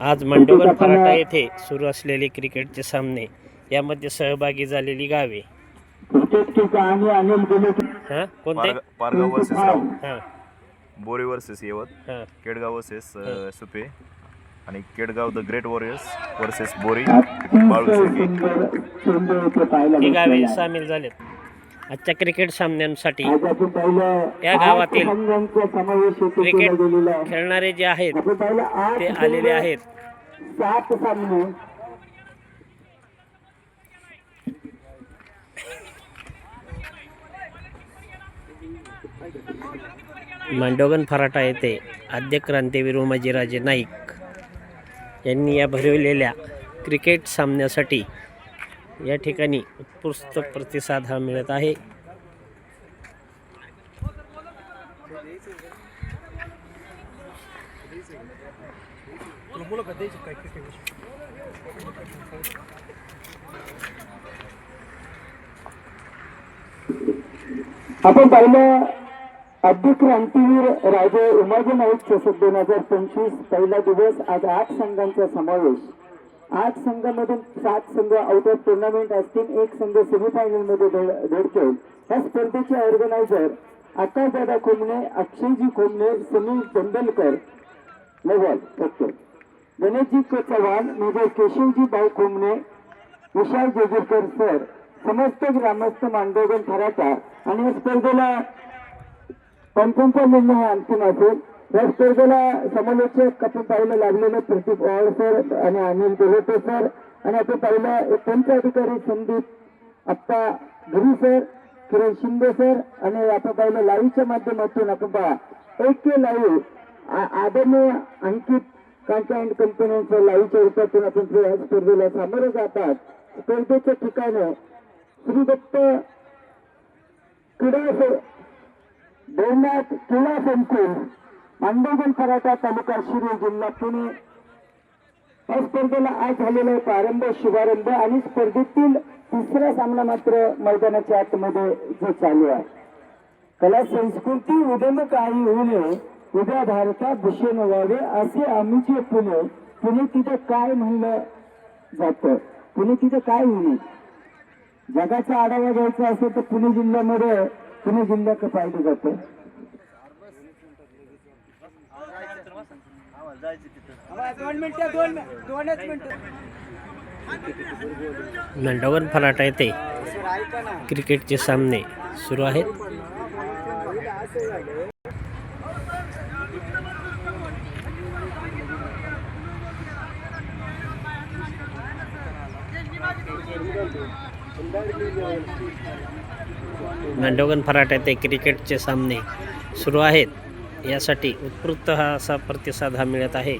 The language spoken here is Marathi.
आज मांडोगर फराटा येथे सुरू असलेले क्रिकेटचे सामने यामध्ये सहभागी झालेली गावे. हा? कोणते? पारग- पारगाव वर्सेस राव हा. बोरी वर्सेस येवत हा. केडगाव वर्सेस अ, सुपे आणि Kedgaon the great warriors versus Bori Balu Shelke. हे गावे. सामील झालेत. आजच्या क्रिकेट सामन्यांसाठी आज आपण पाहिलं या आठ गावातील क्रिकेट खेळणारे जे आहेत ते आलेले आहेत. मांडोगन फराटा येथे आद्य क्रांतीवीर उमाजीराजे नाईक यांनी या भरवलेल्या क्रिकेट सामन्यासाठी या ठिकाणी उत्कृष्ट प्रतिसाद हा मिळत आहे. आपण पाहिलं आद्य क्रांतीवीर राजे उमाजी नाईक चषक दोन हजार पंचवीस पहिला दिवस आज आठ संघांचा समावेश. आठ संघामधून सात संघ आउट ऑफ टुर्नामेंट असतील एक संघ सेमीफायनलमध्ये धडकेल. या स्पर्धेचे ऑर्गनायझर आकाशदादा खोमणे अक्षयजी खोमणे सुनील चंदलकर लेवल ओके गणेशजी चव्हाण म्हणजे केशवजी बाई खोमणे विशाल जेजूरकर सर समस्त ग्रामस्थ मांडोगण ठराचा आणि या स्पर्धेला पंचांचा निर्णय हा अंतिम असेल. या स्पर्धेला समालोचक आपण पाहिलं लागलेलं प्रतीक पवार सर आणि अनिल देवटे सर आणि आपण पाहिलं एक पंच अधिकारी? संदीप आप्पा घरी सर किरण शिंदे सर आणि आपण पाहिलं लाईव्हच्या माध्यमातून आपण पहा. एक के लाईव्ह आदरणीय अंकित कांचा अँड कंपन्यांच्या लाईव्हच्या रूपातून आपण या स्पर्धेला सामोरं जातात स्पर्धेचं ठिकाण श्री दत्त क्रीडा स- भवनात क्रीडा संकुल. मांडोगण तालुका शिरूर जिल्हा पुणे. या स्पर्धेला आज झालेला आहे प्रारंभ शुभारंभ आणि स्पर्धेतील तिसरा सामना मात्र मैदानाच्या आतमध्ये जो चालू आहे. कला संस्कृती उदम काही होऊ नये उद्या भारतात भूषण व्हावे असे आम्हीचे पुणे पुणे तिथं काय म्हणलं जातं? पुणे तिथं काय होईल जगाचा आढावा घ्यायचा असेल तर पुणे जिल्ह्यामध्ये पुणे जिल्ह्या पाहिलं जातं. मांडोगन फराटा येथे क्रिकेटचे सामने सुरू आहेत. मांडोगन फराटा येथे क्रिकेटचे सामने सुरू आहेत. यासाठी उत्कृष्ट हा असा प्रतिसाद हा मिळत आहे.